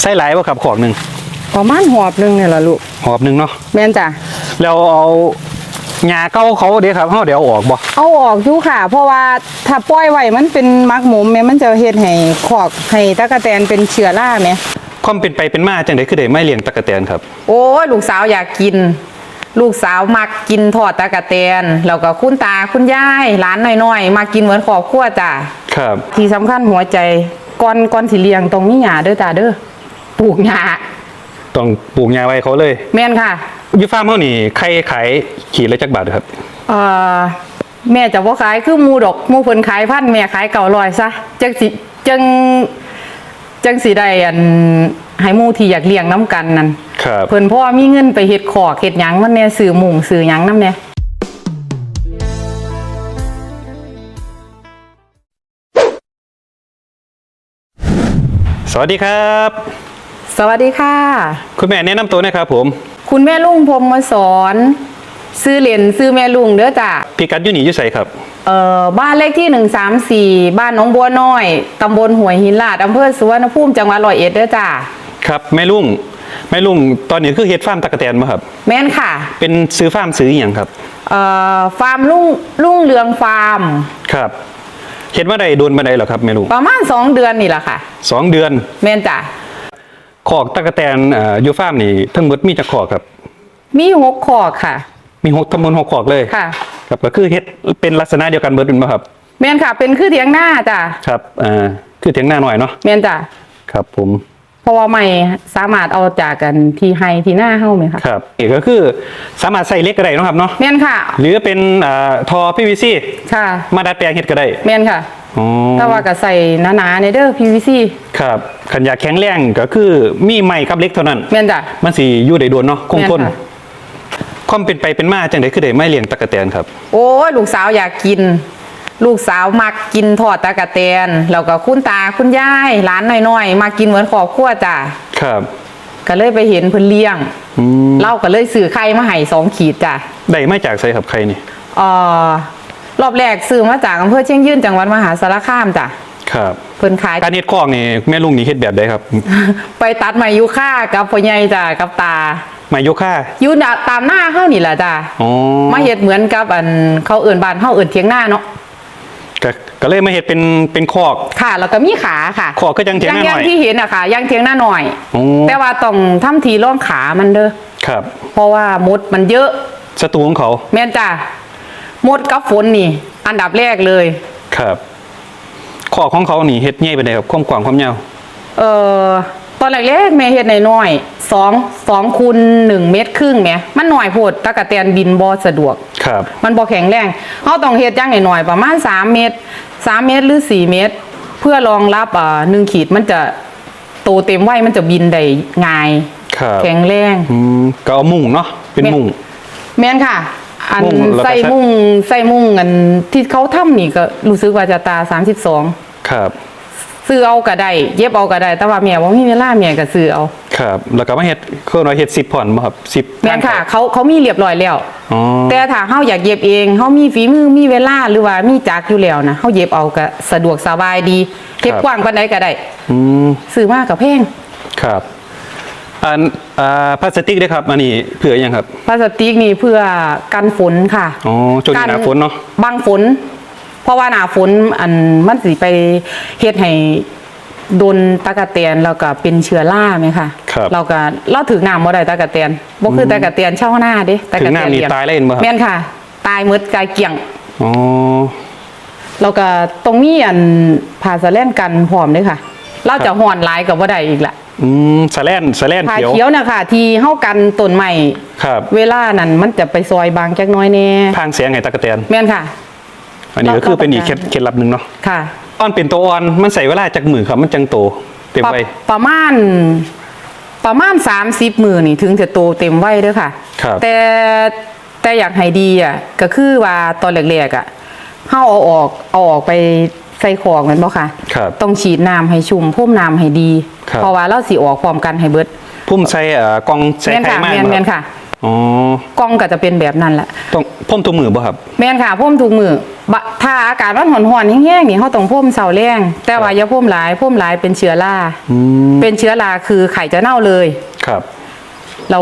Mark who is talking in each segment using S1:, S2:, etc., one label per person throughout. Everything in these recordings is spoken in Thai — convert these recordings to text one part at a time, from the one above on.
S1: ใส่หลายบ่ครับขอกหนึ่ง
S2: ประมาณหอบหนึงเนี่ยล่ะลูก
S1: หอบหนึ่งเนาะ
S2: แม่นจ้ะ
S1: แล้วเอาหญ้าเก่าเขาเด้ครับเฮาเดี๋ยวเอาออกบ่
S2: เอาออกอยู่ค่ะ เพราะว่าถ้าปล่อยไว้มันเป็นมักหมุมแม่มันจะเฮ็ดให้ขอกให้ตะกะแตนเป็นเชื้อราแม่
S1: ความเป็นไปเป็นมาจังได๋คือได้ไม่เลี้ยงตะกะแตนครับ
S2: โอ้ยลูกสาวอยากกิน ลูกสาวมักกินทอดตะกะแตนแล้วก็คุณตาคุณยายหลานน้อยๆมากินเหมือนครอบครัวจ้ะ
S1: ครับ
S2: ที่สำคัญหัวใจก่อนก่อนสิเลี้ยงตรงมีหญ้าเด้อจ้าเด้อ ปลูกหญ้า
S1: ต้องปลูกหญ้าไว้เขาเลย
S2: แม่นค่ะ
S1: อยู่ฟาร์มเฮานี่ไข่ขายขีดละจักบาทครับ
S2: เอ่อแม่จะบ่ขายคือหมูดอกหมูเพิ่นขายพันแม่ขายเก่าลอยซะจังสิจังจังสิได้อันให้หมูที่อยากเลี้ยงน้ำกันนั่น
S1: ครับ
S2: เพิ่นพ่อมีเงินไปเฮ็ดขอกเฮ็ดหยังมันแน่ซื้อหมุงซื้อหยังนำแน่
S1: สวัสดีครับ
S2: สวัสดีค่ะ
S1: คุณแม่แนะนำตัวหนะครับผม
S2: คุณแม่ลุงพรหมสอนซื้อเหรียญซื้อแม่ลุงเด้อจ้ะ
S1: พี่กัดอยู่นี่อยู่ไสครับ
S2: เอ่อบ้านเลขที่ 134 บ้านหนองบัวน้อยตำบลห้วยหินลาดอำเภอสุวรรณภูมิจังหวัดร้อยเอ็ดเด้อจ้า
S1: ครับแม่ลุงแม่ลุงตอนนี้คือเฮ็ดฟาร์มตะกะแตนบ่ครับ
S2: แม่นค่ะ
S1: เป็นซื้อฟาร์มซื้ออหย่างครับ
S2: เอ่อฟาร์มลุงลุงเรืองฟาร์ม
S1: ครับเห็นว่าใดโดนมาใดเหรอครับแม่ลุง
S2: ประมาณ 2 เดือนนี่แหละค่ะ
S1: สองเดือน
S2: แม่นจ้ะ
S1: ขอกตะกะแตนเอ่ออยู่ฟาร์มนี่ทั้งหมดมีจักขอกครับ
S2: มีหกขอกค่ะ
S1: มีหกทั้งหมดหกขอกเลย
S2: ค่ะ
S1: ครับก็คือเฮ็ดเป็นลักษณะเดียวกันเบิดเป็นบ่ครับ
S2: แม่นค่ะเป็นคือเถียงหน้าจ้ะ
S1: ครับอ่าคือเถียงหน้าหน่อยเนาะ
S2: แม่นจ้ะ
S1: ครับ ผม
S2: เพราะว่าไม่สามารถเอาจากกันที่ไฮที่หน้าเฮ้าไหมคะ
S1: ครับนี่ก็คือสามารถใส่เหล็กก็ได้เนาะครับเนาะ
S2: แม่นค่ะ
S1: หรือเป็นอ่าทอ PVC
S2: ค่ะ
S1: มาดัดแปลงเฮ็ดก็ได้
S2: แม่นค่ะ
S1: อ๋อ
S2: ถ้าว่าก็ใส่หนาๆในเด้อ PVC
S1: ครับขันอยากแข็งแรงก็คือมีไม้กับเหล็กเท่านั้น
S2: แม่นจ้ะ
S1: มันสิอยู่ได้โดนเนาะคงทน
S2: แม่นค่ะ
S1: ความเป็นไปเป็นมาจังไดคือได้ไม่เลี้ยงตะกะแตนครับ
S2: โอ้ยลูกสาวอยากกิน ลูกสาวมักกินทอดตะกะแตนแล้วก็คุณตาคุณยายหลานน้อยๆมากินเหมือนครอบครัวจ้ะ
S1: ครับ
S2: ก็เลยไปเห็นเพิ่นเลี้ยง
S1: อืม
S2: เล่าก็เลยซื้อไข่มาให้สองขีดจ้ะ
S1: ได้มาจากไสครับใครนี่
S2: เอ่อ รอบแรกซื้อมาจากอำเภอเชียงยืนจังหวัดมหาสารคามจ้ะ
S1: ครับ
S2: เพิ่นขาย
S1: การเฮ็ดคอกนี่แม่ลุงนี่เฮ็ดแบบใดครับ
S2: ไปตัดไม้ยูค่ากับพ่อใหญ่จ้ะกับตา
S1: ไม้ยกค่า
S2: อยู่น่ะตามหน้าเฮานี่แหละจ้ะ
S1: อ๋อ
S2: มาเฮ็ดเหมือนกับอันเขาเอื่นบ้านเฮาเอื่นเถียงหน้าเนาะ
S1: ก็ก็เลยมาเฮ็ดเป็นเป็นคอก
S2: ค่ะแล้วก็มีขาค่ะ
S1: ขอก็ยังเถียงหน้าหน่อย
S2: งที่เห็นอะค่ะยังเถียงหน้าหน่อย
S1: อ๋อ
S2: แต่ว่าต้องทำทีร่องขามันเด้อ
S1: ครับ
S2: เพราะว่ามดมันเยอะ
S1: ศัตรูของเขา
S2: แม่นจ้ะ มดกับฝนนี่ อันดับแรกเลย
S1: ครับคอกของเขานี่เฮ็ดใหญ่ปานใดครับความกว้างความยาว
S2: เอ่อตอนแรกๆแม่เฮ็ดน้อยๆสองสองคูณหนึ่งเมตรครึ่งแหมมันหน่อยโพดตะกะแตนบินบ่สะดวก
S1: ครับ
S2: มันบ่แข็งแรงเฮาต้องเฮ็ดอย่างน้อยๆประมาณ 3 เมตร 3 เมตรหรือ 4 เมตร เพื่อรองรับอ่า1ขีดมันจะโตเต็มวัยมันจะบินได้ง่าย
S1: ครับ
S2: แข็งแรง
S1: อืมก็เอามุ้งเนาะเป็นมุ้ง
S2: แม่นค่ะ อัน
S1: มุ้งแล้วก็
S2: ใส่มุ้งใส่มุ้งอันที่เขาทำนี่ก็รู้สึกว่าจะตา 32
S1: ครับ
S2: ซื้อเอาก็ได้เย็บเอาก็ได้ แต่ว่าแม่บ่มีเวลาแม่ก็ซื้อเอา
S1: ครับ แล้วก็มาเฮ็ดเครื่องน้อยเฮ็ด10ผ่อนบ่ครับ10
S2: แม่นค่ะ เขาเขามีเรียบร้อยแล้ว
S1: อ๋อ
S2: แต่ถ้าเฮาอยากเย็บเองเฮามีฝีมือมีเวลาหรือว่ามีจักรอยู่แล้วนะเฮาเย็บเอาก็สะดวกสบายดีเก็บกว้างปานใดก็ได้
S1: อืม
S2: ซื้อมากกับแพง
S1: ครับอัน อ่าพลาสติกด้วยครับอันนี้เผื่อยังครับ
S2: พลาสติกนี่เพื่อกันฝนค่ะ
S1: อ๋อช่วงนี้หน้าฝนเนาะ
S2: บังฝน เพราะว่าหน้าฝนอันมันสิไปเฮ็ดให้โดนตะกะแตนแล้วก็เป็นเชื้อราไหมคะ
S1: ครับ
S2: เราก็เราถึงน้ำบ่ได้ตะกะแตนบ่คือตะกะแตนเช่าหน้าเด้ตะ
S1: ถึ
S2: กะ
S1: ง
S2: แต
S1: น้ำนี่
S2: เลี้ง
S1: ตายเลยเห็นบ่ครับ
S2: แม่นค่ะ ตายหมดกายเกลี่ยง
S1: อ๋อ
S2: แล้วก็ตรงนี้อันผ่าสะแล่นกันพร้อมเด้อค่ะ เราจะห่อนหลายกับบ่ได้อีกละ
S1: อืมสะแลนสะแลน
S2: ผ่า
S1: เขียว
S2: เขียวน่ะค่ะที่เฮากันต้นใหม่
S1: ครับ
S2: เวลานั้นมันจะไปซอยบางจักหน้อยแน่
S1: พางเสียงไงตะกะแตน
S2: แม่นค่ะ
S1: อันนี้ก็คือเป็นอีก
S2: เรา
S1: เคล็ดเคล็ดลับหนึ่งเนาะ
S2: ค่ะ
S1: ตอนเป็นตัวอ่อนมันใส่เวลาจากมือครับมันจังโตเต็ม
S2: ประ
S1: ไว้
S2: ประมาณประมาณ 30 มือนี่ถึงจะโตเต็มวัยเด้อค่ะ
S1: ครับ
S2: แต่แต่อยากให้ดีอะก็คือว่าตอนแรกๆอะเฮาเอาออกเอาออกไป ใส่ของแม่นบ่ค่ะ
S1: ครับ
S2: ต้องฉีดน้ำให้ชุ่มพ่มน้ำให้ดี
S1: ครับ
S2: เพราะว่าเราสิออกพร้อมกันให้เบิด
S1: พุ่มใส่เอ่อกองใส่
S2: แม่น
S1: ไข่
S2: ค่ะ
S1: มาก
S2: แม่น
S1: บ่
S2: แม่น
S1: ครับ
S2: ค่ะ
S1: อ๋อก
S2: ล้องก็จะเป็นแบบนั้นแหละ
S1: ต้องพ่มตัวมือบ่ครับ
S2: แม่นค่ะพ่มทุกมือบะถ้าอากาศร้อนหอนหอนๆแห้งๆนี่เขาต้องพ่มเสาแรงแต่ว่าอย่าพ่มหลายพ่มหลายเป็นเชื้อรา
S1: อืม
S2: เป็นเชื้อราคือไข่จะเน่าเลย
S1: ครับ
S2: เรา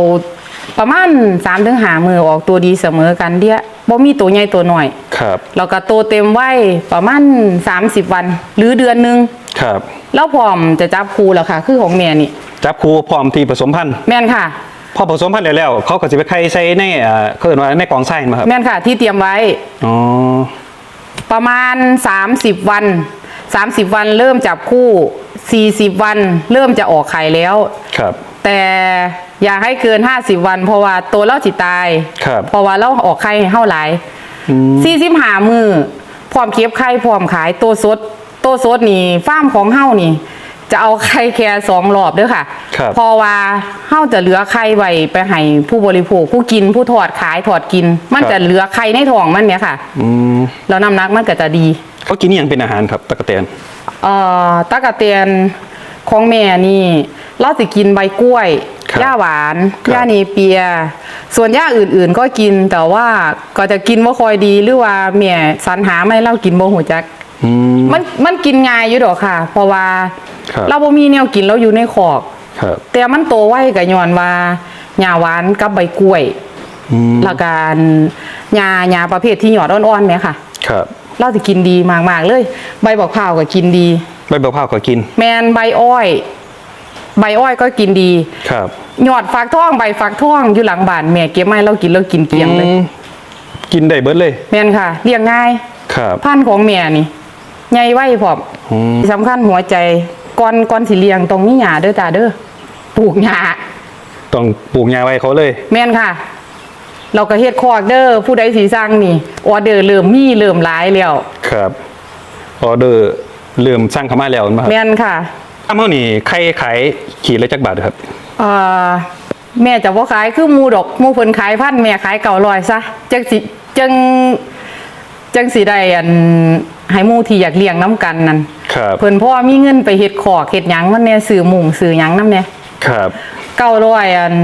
S2: ประมาณ3าถึงหามือออกตัวดีเสมอกันเดีย บ่มีตัวใหญ่ตัวหน่อย
S1: ครับ
S2: เราก็โตเต็มไว้ประมาณ30 วัน หรือเดือนหนึง
S1: ครับ
S2: แล้วพร้อมจะจับครูแล้วค่ะ คือของแม่นี่
S1: จับครูพร้อมที่ผสมพันธุ์
S2: แม่นค่ะ
S1: พอผสมพันธุ์แล้วแล้วเขาก็จะไปไข่ใส่ในเอ่อเขาเรียกว่าในกล่องไส้มาครับ
S2: แม่นค่ะที่เตรียมไว้
S1: อ๋อ
S2: ประมาณ 30 วัน 30 วันเริ่มจับคู่ 40 วัน เริ่มจะออกไข่แล้ว
S1: ครับ
S2: แต่ อย่าให้เกิน50วัน เพราะว่าตัวเราสิตาย
S1: ครับ
S2: เพราะว่าเราออกไข่ให้เฮาหลาย
S1: อืม
S2: สี่สิบหามือพร้อมเก็บไข่พร้อมขายตัวสดตัวสดนี่ฟาร์มของเฮานี่ จะเอาไข่แค่สองรอบเด้อค่ะ
S1: ครับ
S2: เพอว่าเฮาจะเหลือไข่ไว้ไปให้ผู้บริโภคผู้กินผู้ทอดขายทอดกิน มันจะเหลือไข่ในท้องมันเนี่ยค่ะ
S1: อืม
S2: แล้วน้ำหนักมันก็จะดี
S1: เขากินอหย่างเป็นอาหารครับตะกะแตน
S2: เอ่อตะกะเตียนของแม่นี่เราสิกินใบกล้วย
S1: ครับ
S2: หญ้าหวาน
S1: ครับ
S2: หญ้าเนเปีย ส่วนหญ้าอื่นๆก็กินแต่ว่าก็จะกินว่าคอยดีหรือว่าแม่สรรหาไม่เล่ากินบ่หูจัก
S1: อืม
S2: มันมันกินง่ายอยู่ดอกค่ะ เพราะว่า
S1: ครับ
S2: เราบ่มีแนวกินเราอยู่ในขอก
S1: ครับ
S2: แต่มันโตไวก็ย้อนว่าหญ้าหวานกับใบกล้วย
S1: อืม
S2: แล้วกันหญ้าหญ้าประเภทที่หยอดอ่อนๆเนี่ยค่ะ
S1: ครับ
S2: เราสิกินดีมากๆเลย ใบบอกพร้าวก็กินดี
S1: ใบเบาข้าวก็กิน
S2: แมนใบอ้อย ใบอ้อยก็กินดี
S1: ครับ
S2: หยอดฟักทองใบฟักทองอยู่หลังบ้านแม่เก็บมาให้เรากินเรากินเกลียงเลย
S1: อืมกินได้เบิดเลย
S2: แมนค่ะ เลี้ยงง่าย
S1: ครับ
S2: พันธุ์ของแม่นี่ใหญ่ไว้พร้อม
S1: อืม
S2: สำคัญหัวใจก่อนก่อนสิเลี้ยงต้องมีหญ้าเด้อจ้าเด้อปลูกหญ้า
S1: ต้องปลูกยาไว้เขาเลย
S2: แม่นค่ะ เราก็เฮ็ดคอกเด้อผู้ใดสิสั่งนี่ออเดอร์เริ่มมีเริ่มหลายแล้ว
S1: ครับ ออเดอร์เริ่มสร้างเข้ามาแล้วมั้ครับ
S2: แม่นค่ะ
S1: ถ้าเมื่อนี่ใครขายขีดละจักบาทครับ
S2: เอ่อแม่จะบ่ขายคือหมูดอกหมูเพิ่นขายพันแม่ขายเก่าลอยซะจังสิจังจังสิได้อันให้หมูที่อยากเลี้ยงน้ำกันนั่น
S1: ครับ
S2: เพิ่นพ่อมีเงินไปเฮ็ดขอกเฮ็ดหยังมันแน่ซื้อหมุงซื้อหยังนำแน่
S1: ครับ
S2: เก้าร้อยอัน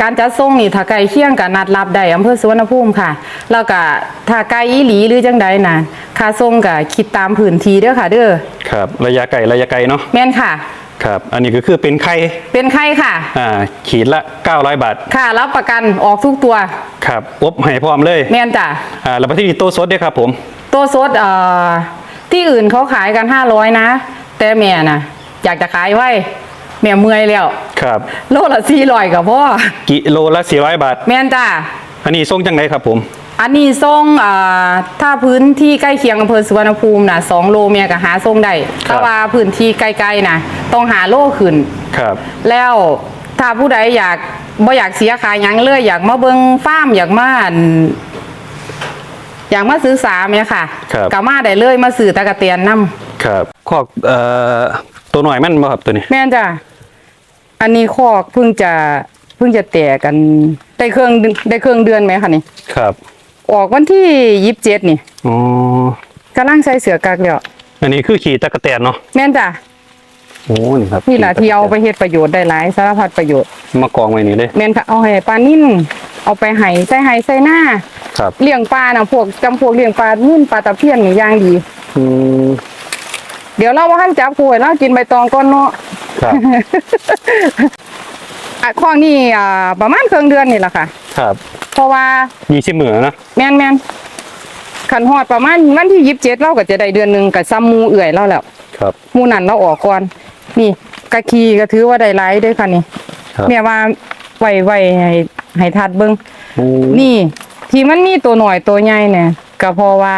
S2: การจัดส่งนี่ถ้าไกลเคียงก็นัดรับได้อำเภอสุวรรณภูมิค่ะ แล้วก็ถ้าไกลอีหลีหรือจังใดน่ะค่าส่งก็คิดตามพื้นที่เด้อค่ะเด้อ
S1: ครับระยะไกลระยะไกลเนาะ
S2: แม่นค่ะ
S1: ครับ อันนี้ก็คือเป็นไข่
S2: เป็นไข้ค่ะ
S1: อ่าขีดละ 900 บาท
S2: ค่ะรับประกันออกทุกตัว
S1: ครับอบให้พร้อมเลย
S2: แม่นจ้ะ
S1: อ่าแล้วไปที่โต๊ะสดด้วยครับผม
S2: ตัวสดเอ่อที่อื่นเขาขายกันห้าร้อยนะ แต่แม่น่ะ อยากจะขายไว้แม่เมื่อยแล้ว
S1: ครับ
S2: โลละสี่ร้อยกับพ่อ
S1: กิโลละ400บาท
S2: แม่นจ้า
S1: อันนี้ส่งจังไงครับผม
S2: อันนี้ส่งเอ่อถ้าพื้นที่ใกล้เคียงอำเภอสุวรรณภูมินะสองโลเมียก็หาส่งได้
S1: ครับ
S2: ถ้าว่าพื้นที่ใกล้ๆนะต้องหาโลขึ้น
S1: ครับ
S2: แล้วถ้าผู้ใดอยากบ่อยากเสียขายหยังเลยอยากมาเบิงฟาร์มอยากมาอั่นอยากมาซื้อสาเนี่ยค่ะ
S1: ครับ
S2: ก็มาได้เลยมาซื้อตะกะเตียนนํ
S1: ครับคอกเอ่อตัวหน่อยแม่นบ่ครับตัวนี้
S2: แม่นจ้ะอันนี้คอกเพิ่งจะเพิ่งจะแตกกันได้เครื่องได้เครื่องเดือนไหมคะนี่
S1: ครับ
S2: ออกวันที่ยิบเจ็ดนี่
S1: อ๋อกำ
S2: ลังใส่เสือกักแล้ว
S1: อันนี้คือขีดตะกะแตนเนาะ
S2: แม่นจ้ะ
S1: โอ้นี่ครับ
S2: นี่แหละ
S1: ขีดตะกะแตน
S2: ที่เอาไปเฮ็ดประโยชน์ได้หลายสารพัดประโยชน์
S1: มากองไว้นี่เลย
S2: แม่นค่ะเอาให้ปลานิ่นเอาไปให้ใส่ให้ใส่หน้า
S1: ครับ
S2: เลี้ยงปลาน่ะพวกจำพวกเลี้ยงปลานิ่นปลาตะเพียนนี่อย่างดี
S1: อืม
S2: เดี๋ยวเราว่าท่านจับป่วยแล้วกินใบตองก่อนเนาะ
S1: ครับ
S2: อะข้องนี่อ่าประมาณเครื่องเดือนนี่แหละค่ะ
S1: ครับ
S2: เพราะว่า
S1: ยี่สิบหมื่นนะ
S2: แม่นแม่นขันหอดประมาณวันที่ยิบเจ็ดเราก็จะได้เดือนหนึ่งกับซ้ำหมูเอื่อยเราแล้ว
S1: ครับ
S2: หมูนั่นเราออกก่อนนี่กะคีก็ถือว่าได้หลายเด้วยค่ะนี่
S1: ครับ
S2: แม่ว่าไว้ไว้ให้ให้ทัดเบิ้ง
S1: โอ้
S2: นี่ที่มันมีตัวหน่อยตัวใหญ่เนี่ยก็เพราะว่า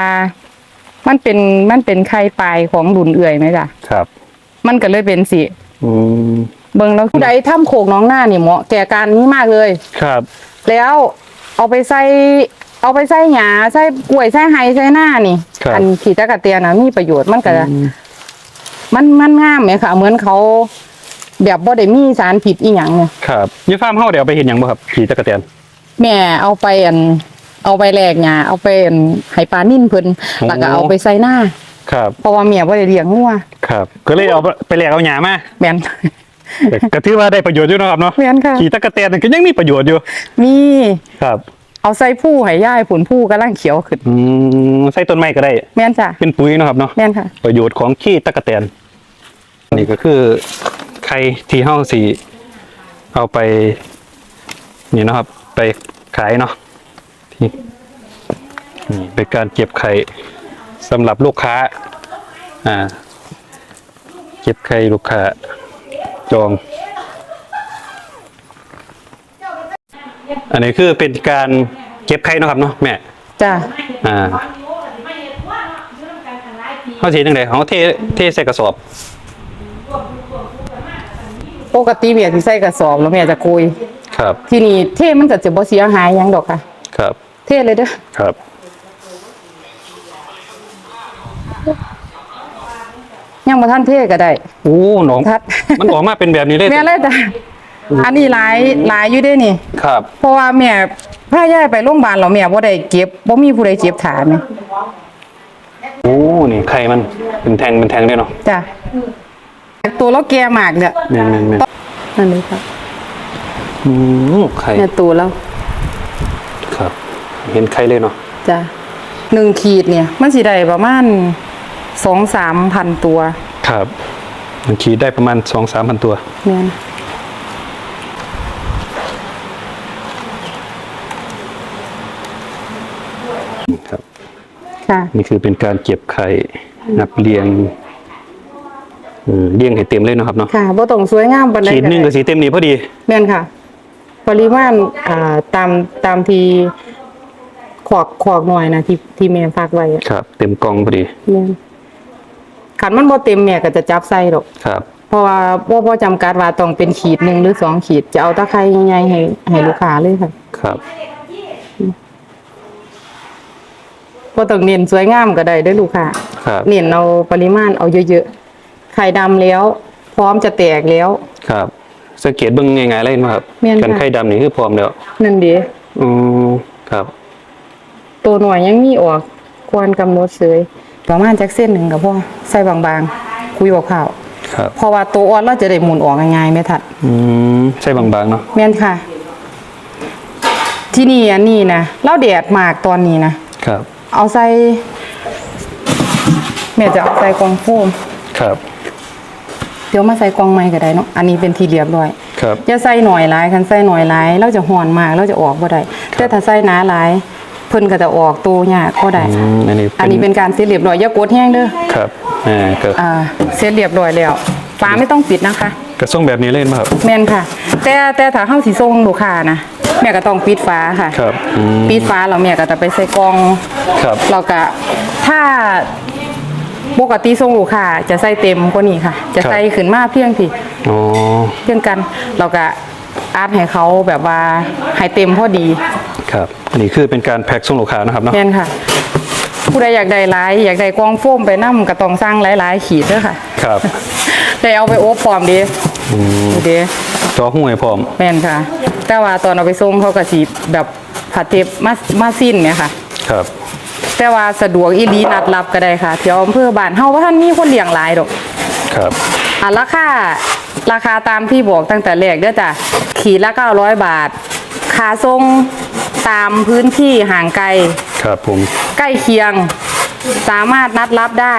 S2: มันเป็นมันเป็นไข่ปลายของดุนเอื่อยไหมจ๊ะ
S1: ครับ
S2: มันก็เลยเป็นสิ
S1: อืม
S2: เบิ้งแล้วผู้ใดทำโขกน้องหน้านี่เหมาะแก่การนี้มากเลย
S1: ครับ
S2: แล้ว เอาไปใส่เอาไปใส่หยาใส่กล้วยใส่ไฮใส่หน้านี่
S1: ครับ
S2: อันขีตะกะเตียนะมีประโยชน์มันก็จะมันมันงามไหมค่ะ เหมือนเขา แบบบ่ได้มีสารผิดอีหยังเนี่ย
S1: ครับอยี่ฟาร์มเฮาเดี๋ยวเอาไปเห็นหยังบ่ครับขีดตะกะแตน
S2: แม่เอาไปอัน เอาไปแลกหยาเอาไปอันให้ปลานิ่นเพิ่น
S1: โอ้
S2: แล้วก็เอาไปใส่หน้า
S1: ครับ
S2: เพราะว่าเมียบ่ได้เลี้ยงงัว
S1: ครับ ก็เลยเอาไปแลกเอาหยามา
S2: แม่น
S1: แต่ก็ถือว่าได้ประโยชน์อยู่เนาะครับเนาะ
S2: แม่นค่ะ
S1: ขี่ตะกะแตนก็ยังมีประโยชน์อยู่
S2: มี
S1: ครับ
S2: เอาใส่ผู้ให้ย่ายผลผู้กำลังเขียวขึ้น
S1: อืมใส่ต้นไม้ก็ได้
S2: แม่นจ้ะ
S1: เป็นปุ๋ยเนาะครับเนาะ
S2: แม่นค่ะ
S1: ประโยชน์ของขี้ตะกะแตน นี่ก็คือไข่ที่เฮาสิเอาไป นี่เนาะครับ ไปขายเนาะที่นี่เป็นการเก็บไข่สำหรับลูกค้า อ่า เก็บไข่ลูกค้า จอง อันนี้คือเป็นการเก็บไข่เนาะครับเนาะแม่
S2: จ้ะ
S1: อ่าเขาทีจังไดเขาเทเทใส่กระสอบ
S2: ปกติเมียสิใส่กระสอบแล้วแม่จะกุย
S1: ครับ
S2: ที่นี่เทมันก็จะบ่เสียหายหยังดอกค่ะ
S1: ครับ
S2: เทเลยเด้อ
S1: ครับ
S2: ยังบ่ทันเทก็ได้
S1: โอ้หนอง
S2: ทัด
S1: มันออกมาเป็นแบบนี้เลย
S2: แม่เลยจ้ะอันนี้หลายหลายอยู่เด้นี่
S1: ครับ
S2: เพราะว่าแม่พาย่ายไปโรงพยาบาลแล้วแม่บ่ได้เก็บบ่มีผู้ใดเจ็บขาแม่
S1: โอ้นี่ไข่มันเป็นแทงเป็นแทงด้วยเนาะ
S2: จ้ะตัวเราแก่มากเนี่ย
S1: แม่นแม่นแม่น
S2: นั่นเลยค่ะ
S1: อืมไข่
S2: เนี่ยตัวแล้ว
S1: ครับ เห็นไข่เลยเนาะ
S2: จ้ะหนึ่งขีดเนี่ย มันสิได้ประมาณ สองสามพันตัว
S1: ครับมันขีดได้ประมาณสองสามพันตัว
S2: แม่น
S1: ครับ
S2: ค่ะ
S1: นี่คือเป็นการเก็บไข่นับเรียงเออเรียงให้เต็มเลยเนาะครับเนาะ
S2: ค่ะบ่ต้องสวยงามปานใด
S1: ขีดหนึ่ง
S2: ก็
S1: กับสีเต็มนี่พอดี
S2: แม่นค่ะ ปริมาณอ่าตามตามที่ขอกขอกหน่อยนะที่ที่แม่ฝากไว้อะ
S1: ครับ เต็มกล่องพอดี
S2: แม่น ขันมันบ่เต็มแม่ก็จะจับใส่ดอก
S1: ครับ
S2: เพราะว่าบ่บ่จำกัดว่าต้องเป็นขีดหนึ่งหรือสองขีดจะเอาตะไคร้ใหญ่ๆให้ให้ลูกค้าเลยค่ะ
S1: ครับ
S2: บ่ต้องเน้นสวยงามก็ได้เด้อลูกค้า
S1: ครับ
S2: เน้นเอาปริมาณเอาเยอะๆไข่ดำแล้ว พร้อมจะแตกแล้ว
S1: ครับ สังเกตเบิ่งง่ายๆเลยมั้ครับ
S2: แม่นค่ะ
S1: กันไข่ดำนี่คือพร้อมแล้ว
S2: นั่นเดี
S1: อืมครับ
S2: ตัวหน่วยยังมีออกควรกำหนดเสย ประมาณจักเส้นหนึ่งกับพ่อใส่บางๆ คุยบอกข่าว
S1: ครับ
S2: เพราะว่าตัวอ่อนเราจะได้หมุนออกง่ายๆไม่ทัด
S1: อืมใช่บางๆเนาะ
S2: แม่นค่ะ ที่นี่อันนี้นะเราแดดมากตอนนี้นะ
S1: ครับ
S2: เอาใส่แม่จะเอาใส่กล่องโฟม
S1: ครับ
S2: เดี๋ยวมาใส่กล่องใหม่ก็ได้เนาะอันนี้เป็นทีเรียบร้อย
S1: ครับ
S2: อย่าใส่หน่อยหลายคันใส่หน่อยหลายเราจะห่อนมากเราจะออกบ่ได้แต่ถ้าใส่หนาหลาย เพิ่นก็จะออกตัวยากก็ได้
S1: อืมอันนี้
S2: อันนี้เป็นการเสร็จเรียบร้อยอย่ากดแห้งเด้อ
S1: ครับอ่าก็
S2: อ่าเสร็จเรียบร้อยแล้วฝาไม่ต้องปิดนะคะ
S1: กระส่งแบบนี้เลยมั้ครับ
S2: แม่นค่ะ แต่แต่ถ้าเฮาสิส่งลูกค้านะแม่ก็ต้องปิดฝาค่ะ
S1: ครับอืม
S2: ปิดฝาแล้วแม่ก็จะไปใส่กล่อง
S1: ครับ
S2: แล้วก็ถ้าปกติส่งลูกค้าจะใส่เต็มกว่านี้ค่ะ จะใส่ขึ้นมาเพียงที่
S1: อ๋อ
S2: เพียงกัน เราก็อาร์ตให้เขาแบบว่าให้เต็มพอดี
S1: ครับอันนี้คือเป็นการแพ็คส่งลูกค้านะครับเนาะ
S2: แม่นค่ะ ผู้ใดอยากได้หลาย อยากได้กองโฟมไปนํก็ต้องสร้างหลายๆขีดเด้อค่ะ
S1: ครับ
S2: ได้เอาไปโอบพร้อมเดีนี่เด้
S1: จอหุ้ยพร้อม
S2: แม่นค่ะ แต่ว่าตอนเอาไปส่งเขาก็สิแบบผัดเทปมามาสิ้นเนี่ยค่ะ
S1: ครับ
S2: แต่ว่าสะดวกอีหลีนัดรับก็ได้ค่ะแถวอำเภอบ้านเฮาว่าท่านมีคนเลี้ยงหลายดอก
S1: ครับ
S2: อะราคาราคาตามที่บอกตั้งแต่แรกเด้อจ้ะขีดละ900 บาทค่าส่ง ตามพื้นที่ห่างไกล
S1: ครับผม
S2: ใกล้เคียง สามารถนัดรับได้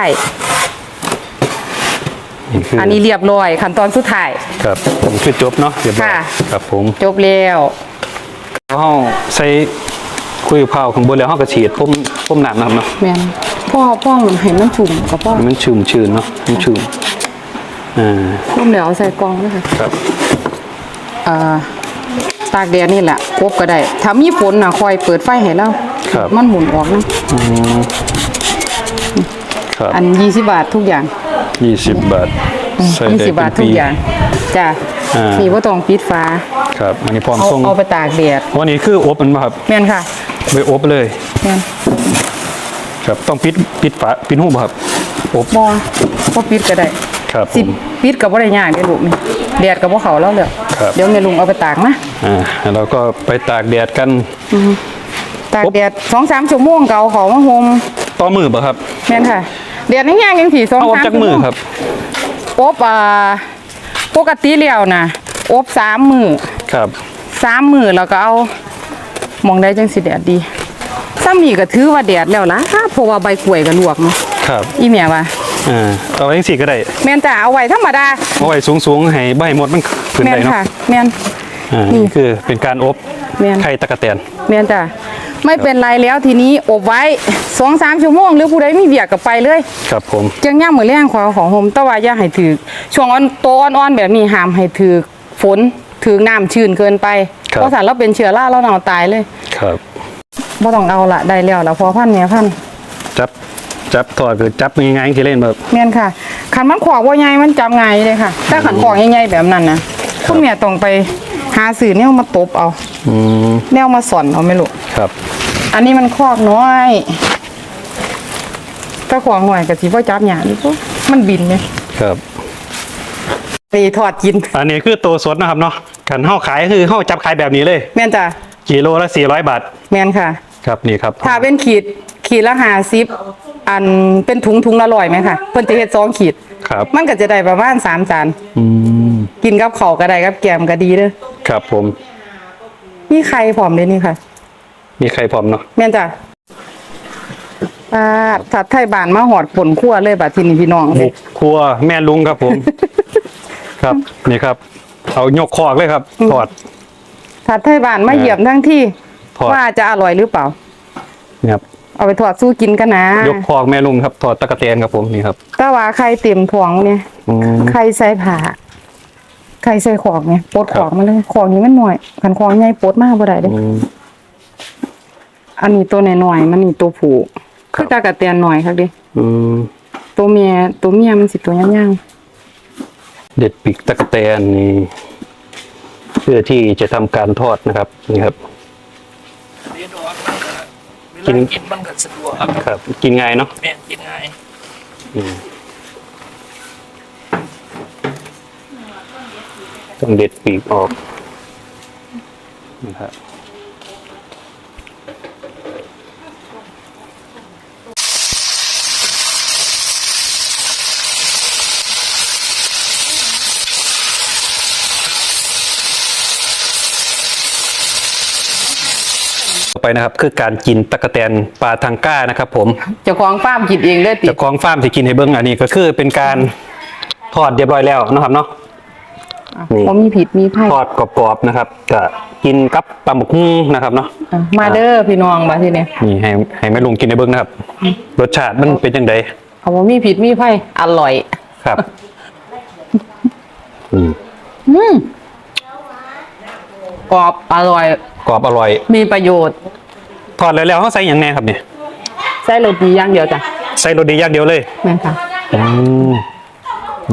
S1: นี่คือ
S2: อั
S1: อั
S2: นนี้เรียบร้อยขั้นตอนสุดท้าย
S1: ครับผมคือจบเนาะเรียบร้อย
S2: ค่ะ
S1: ครับผม
S2: จบแล้ว
S1: เฮาใส่คุยเผาข้างบนแล้วเฮาก็ฉีดพ่มพ่มน้ำนะครับเนาะ
S2: แม่นพ่อพ่อมันให้มันชุ่มกับพ่อ
S1: ให้มันชุ่มชื้นเนาะมันชุ่มอ่า
S2: ชุ่มแล้วเอาใส่กล่องนะคะ
S1: ครับ
S2: อ่า ตากแดดนี่แหละกบก็ได้ถ้ามีฝนน่ะคอยเปิดไฟให้เรา
S1: ครับ
S2: มันหมุนออกนะ
S1: ครับ
S2: อัน20บาททุกอย่าง
S1: ยี่สิบบาทใส่ได้
S2: 20บาท
S1: เป็น
S2: ทุ
S1: ปี
S2: กอย่างจ้ะ
S1: อ่า
S2: นี่บ่ต้องปิดฝา
S1: ครับ อันนี้พร้อม
S2: เอา
S1: ส่ง
S2: เอาไปตากแดด
S1: วันนี้คืออบมันมาครับ
S2: แม่นค่ะ
S1: ไปอบเลย
S2: แม่น
S1: ครับต้องปิดปิดฝาปิดหูบ่ครับอบ
S2: บ่บ่ปิดก็ได้
S1: ครับผ
S2: สิ
S1: ม
S2: ปิดก็บ่ได้ยากเด้อลูกนี่แดดก็บ่เข้าแล้วเลย
S1: ครับ
S2: เดี๋ยวแม่ลุงเอาไปตากนะ
S1: อ่าแล้วเราก็ไปตากแดดกัน
S2: ตากแดด2-3ชั่วโมงก็เอาเขามาห่ม
S1: ต่อมือบ่ครับ
S2: แม่นค่ะแดดแห้งๆจังซี่2-3
S1: เอาอบจากมือครับ
S2: อบอ่าปปกติแล้วนะอบสามมือ
S1: ครับ
S2: สามมือแล้วก็เอาหมองได้จังสิแดดดีซ้ำนี่ก็ถือว่าแดดแล้วล่ะเพราะว่าใบกล้วยก็ลวกเนาะ
S1: ครับ
S2: อีแม่ว่า
S1: อ่าเอาไว้จังซี่ก็ได้
S2: แม่นจ้ะเอาไว้ธรรมดา
S1: เอาไว้สูงๆให้ใบหมดมันขึ้น
S2: แม่น
S1: ได้เนาะ
S2: ค่ะ แม่น
S1: อ่า
S2: นี่
S1: นี่คือเป็นการอบ
S2: แม่น
S1: ไข่ตะกะแตน
S2: แม่นจ้ะไม่เป็นไรแล้วทีนี้อบไว้สองสามชั่วโมงหรือผู้ใดมีเบียกก็ไปเลย
S1: ครับผม
S2: จังย่ามมือแรงของของผมแต่ว่าอย่าให้ถือช่วงอ่อนโตอ่อนๆแบบนี้ห้ามให้ถือฝนถือน้ำชื้นเกินไปเพราะสารเราเป็นเชื้อราเราเอาตายเลย
S1: ครับ
S2: บ่ต้องเอาละได้แล้วละพอพันแม่พัน
S1: จับ จับถอดคือจับง่ายๆที่เล่นแบบ
S2: แม่นค่ะขันมันขวากว่าใหญ่มันจำง่ายเลยค่ะ แต่ขันขวากใหญ่ๆแบบนั้นนะคุณแม่ต้องไปหาสื่อแนวมาตบเอา
S1: อืม
S2: แนวมาสอนเอาไม่รู้
S1: ครับ
S2: อันนี้มันขวากน้อยถ้าขวากหน่อยก็สิบ่จับหยาดิปุ๊มันบินเลย
S1: ครับ
S2: ไปทอดกิน
S1: อันนี้คือตัวสดนะครับเนาะขันเฮาขายคือเฮาจับขายแบบนี้เลย
S2: แม่นจ้ะ
S1: กิโลละ400 บาท
S2: แม่นค่ะ
S1: ครับนี่ครับ
S2: ถ้าเป็นขีด ขีดละห้าสิบอันเป็นถุงถุงละร้อยไหมค่ะเพิ่นจะเฮ็ดสองขีด
S1: ครับ
S2: มันก็จะได้ประมาณสามจาน
S1: อืม
S2: กินกับข้าวก็ได้กับแกมก็ดีเด้อ
S1: ครับผม
S2: มีไข่พร้อมเด้นี่ค่ะ
S1: มีไข่พร้อมเนาะ
S2: แม่นจ้ะปาดถัดไทยบ้านมาหอดผลคั่วเลยบัดทีนี้พี่น้อง
S1: หมูครัวแม่ลุงครับผม ครับ นี่ครับ เอายกคอกเลยครับ ถอด
S2: ถัดไทยบ้านมาเหยียบทั้งที่
S1: ทอด
S2: ว่าจะอร่อยหรือเปล่า
S1: นี่ครับ
S2: เอาไปทอดสู้กินกันนะ
S1: ยกคอกแม่ลุงครับถอดตะกะแตนครับผมนี่ครับ
S2: แต่ว่าไข่เต็มท้องเนี่ย
S1: อืม
S2: ไข่ใส่ผ่าไข่ใส่ขอกเนี่ยปลดขอกมาเลยขอกนี้มันหน่อยคันขอกใหญ่ปลดมากบ่ได้เด้
S1: อืม
S2: อันนี้ตัวน้อยๆมันนี่ตัวผู้
S1: ครั
S2: คื
S1: บ
S2: อตากระเตียนหน่อยครับดิ
S1: อืม
S2: ตัวเมียตัวเมียมันสิตัวย่าง
S1: เด็ดปีกตะกะแตนนี่เพื่อที่จะทำการทอดนะครับ นี่ครับ
S3: เรียนออก มันก็เวลากินมันก็สะดวกครับ
S1: ครับ กินง่ายเนาะ
S3: แม่นกินง่าย
S1: อืมต้องเด็ดปีกออกนะครับ ต่อไปนะครับคือการกินตะกะแตนปลาทังก้านะครับผม
S2: ๆเจ้าของฟาร์มกินเองเลยติ
S1: เจากของฟาร์มที่กินให้เบิ้งอันนี้ก็คือเป็นการทอดเรียบร้อยแล้วนะครับเนาะนี่
S2: บ่มีผิดมีไผ่
S1: ทอดกรอบๆนะครับก็กินกับปลาหมึกหุ้งนะครับเนาะ
S2: อะมาเด้อพี่น้องมาทีนี้
S1: นี่ให้ให้แม่ลุงกินให้เบิ้งนะครับ รสชาติมันเป็นยังไง
S2: เอาบ่มีผิดมีไผ่อร่อย
S1: ครับ อืม
S2: อืม กรอบอร่อย
S1: กรอบอร่อย
S2: มีประโยชน์
S1: ทอดแล้วแล้วเขาใส่อย่างแน่ครับเนี่ย
S2: ใส่โรตีอย่างเดียวจ้ะ
S1: ใส่โรดีอย่างเดียวเลย
S2: แม่นค่ะ
S1: อืม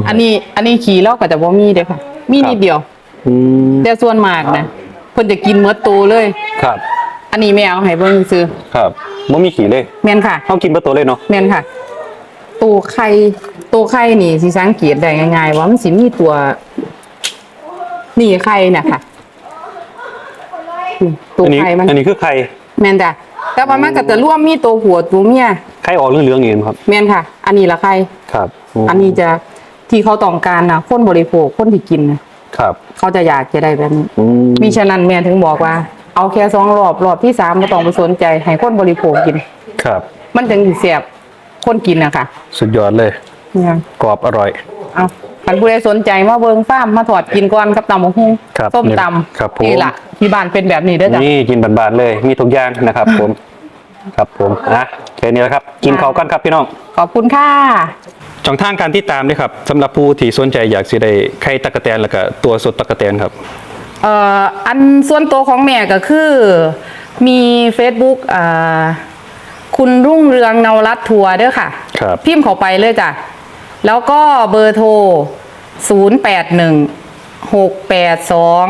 S2: อันนี้อันนี้ขี่เราก็จะบ่มีเด้อค่ะ มีนิดเดียว
S1: อืม
S2: แต่ส่วนมากนะเพิ่นจะกินเมดตัวเลย
S1: ครับ
S2: อันนี้แม่เอาให้เบิ่งซื้อ
S1: ครับไม่มีขี่เลย
S2: แม่นค่ะ
S1: เขากินเบอร์ตัวเลยเนาะ
S2: แม่นค่ะ ตัวไข่ตัวไข่นี่สิสังเกตได้ง่ายๆว่ามันสิมีตัว นี่ไข่น่ะค่ะ นี่ตัว
S1: อันนี้
S2: ไข่มัน
S1: อันนี้คือไข่
S2: แม่นจ้ะแต่ว่ามันก็จะร่วมมีตัวผัวตัวเมีย
S1: ไข่ออกเหลืองๆอย่างนี้ครับ
S2: แม่นค่ะ อันนี้ละไข่
S1: ครับ
S2: อันนี้จะที่เขาต้องการนะคนบริโภคคนที่กินนะครับ เขาจะอยากจะได้แบบนี้
S1: อืม
S2: มิฉะนั้นแม่ถึงบอกว่า เอาแค่สองรอบรอบที่สามไม่ต้องไปสนใจให้คนบริโภคกิน
S1: ครับ
S2: มันจึงสิเสียบคนกินนะคะ
S1: สุดยอดเลย
S2: เนี่ย
S1: กรอบอร่อย
S2: เอา คันผู้ใดสนใจมาเบิงฟ้าร์มมาถอดกินก่อนกับตำบักหุ่ง
S1: ครับ
S2: ส้มต
S1: ครับผมำ
S2: นี่ล่ะที่บ้านเป็นแบบนี้เด้อจ้ะ
S1: นี่กินบานๆเลย มีทุกอย่างนะครับ ผม ครับผมนะแค่นี้แหละครับ กินเขาวกันครับพี่น้อง
S2: ขอบคุณค่ะ
S1: ช่องทางการติดตามด้วยครับสำหรับผู้ที่สนใจอยากสิได้ไข่ตะกะแตนแล้วก็ตัวสดตะกะแตนครับ
S2: เอ่ออันส่วนตัวของแม่ก็คือมี Facebook อ่าคุณรุ่งเรืองเนารัตทัวร์เด้อค่ะ
S1: ครับ
S2: พิมพ์เข้าไปเลยจ้ะ แล้วก็เบอร์โทร 0 8 1 6 8 2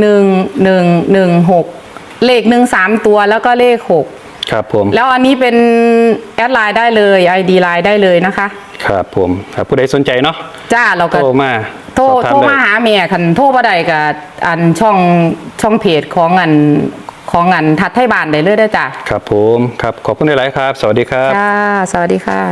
S2: 1 1 1 6 เลขหนึ่งสามตัวแล้วก็เลขหก
S1: ครับผม
S2: แล้วอันนี้เป็นแอดไลน์ได้เลย ID ไลน์ได้เลยนะคะ
S1: ครับผมครับผู้ใดสนใจเนาะ
S2: จ้าเราก็
S1: โทรมา
S2: โทร
S1: สอบถาม
S2: โทร
S1: ได้
S2: มาหาแม่คันโทรบ่ได้กับอันช่องช่องเพจของอันของอันทัดไทยบ้านได้เลยเด้อจ้ะ
S1: ครับผม ครับ ขอบคุณหลายๆครับ สวัสดีครับ
S2: จ้า สวัสดีค่ะ